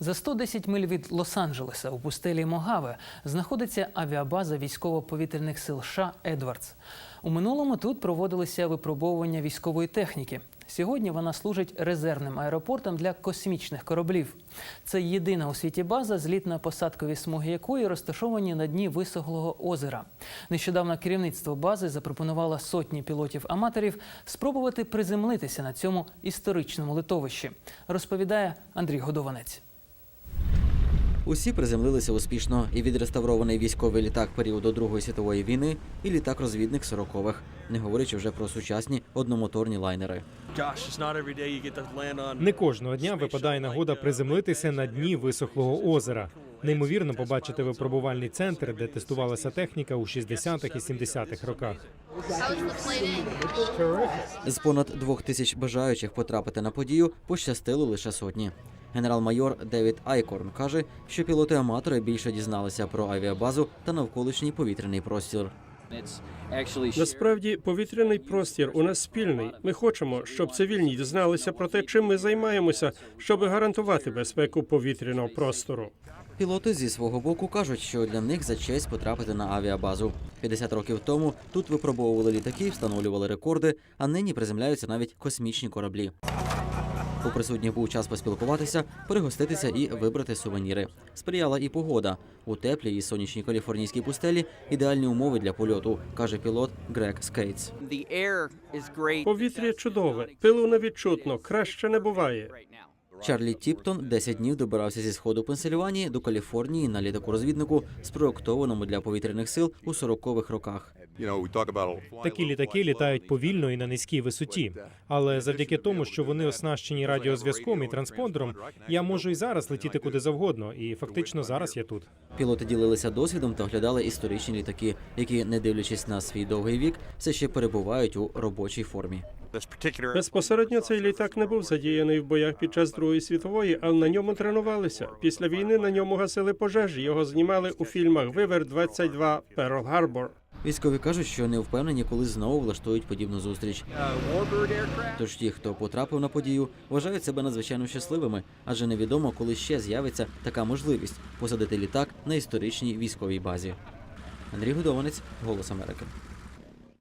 За 110 миль від Лос-Анджелеса у пустелі Могаве знаходиться авіабаза військово-повітряних сил США Едвардс. У минулому тут проводилися випробовування військової техніки. Сьогодні вона служить резервним аеропортом для космічних кораблів. Це єдина у світі база, злітно-посадкові смуги якої розташовані на дні висохлого озера. Нещодавно керівництво бази запропонувало сотні пілотів-аматорів спробувати приземлитися на цьому історичному литовищі, розповідає Андрій Годованець. Усі приземлилися успішно і відреставрований військовий літак періоду Другої світової війни, і літак-розвідник 40-х, не говорячи вже про сучасні одномоторні лайнери. Не кожного дня випадає нагода приземлитися на дні висохлого озера. Неймовірно побачити випробувальний центр, де тестувалася техніка у 60-х і 70-х роках. З понад двох тисяч бажаючих потрапити на подію пощастило лише сотні. Генерал-майор Девід Айкорн каже, що пілоти-аматори більше дізналися про авіабазу та навколишній повітряний простір. Насправді повітряний простір у нас спільний. Ми хочемо, щоб цивільні дізналися про те, чим ми займаємося, щоб гарантувати безпеку повітряного простору. Пілоти зі свого боку кажуть, що для них за честь потрапити на авіабазу. 50 років тому тут випробовували літаки, встановлювали рекорди, а нині приземляються навіть космічні кораблі. У присутніх був час поспілкуватися, перегоститися і вибрати сувеніри. Сприяла і погода. У теплій і сонячній каліфорнійській пустелі ідеальні умови для польоту, каже пілот Грег Скейтс. Повітря чудове, пилу не відчутно, краще не буває. Чарлі Тіптон 10 днів добирався зі сходу Пенсильванії до Каліфорнії на літаку-розвіднику, спроектованому для повітряних сил у 40-х роках. Такі літаки літають повільно і на низькій висоті. Але завдяки тому, що вони оснащені радіозв'язком і транспондером, я можу і зараз летіти куди завгодно. І фактично зараз я тут. Пілоти ділилися досвідом та оглядали історичні літаки, які, не дивлячись на свій довгий вік, все ще перебувають у робочій формі. Безпосередньо цей літак не був задіяний в боях під час Другої світової, але на ньому тренувалися. Після війни на ньому гасили пожежі. Його знімали у фільмах Вивер 22 Перл Гарбор. Військові кажуть, що не впевнені, коли знову влаштують подібну зустріч. Тож ті, хто потрапив на подію, вважають себе надзвичайно щасливими, адже невідомо, коли ще з'явиться така можливість посадити літак на історичній військовій базі. Андрій Годованець, Голос Америки.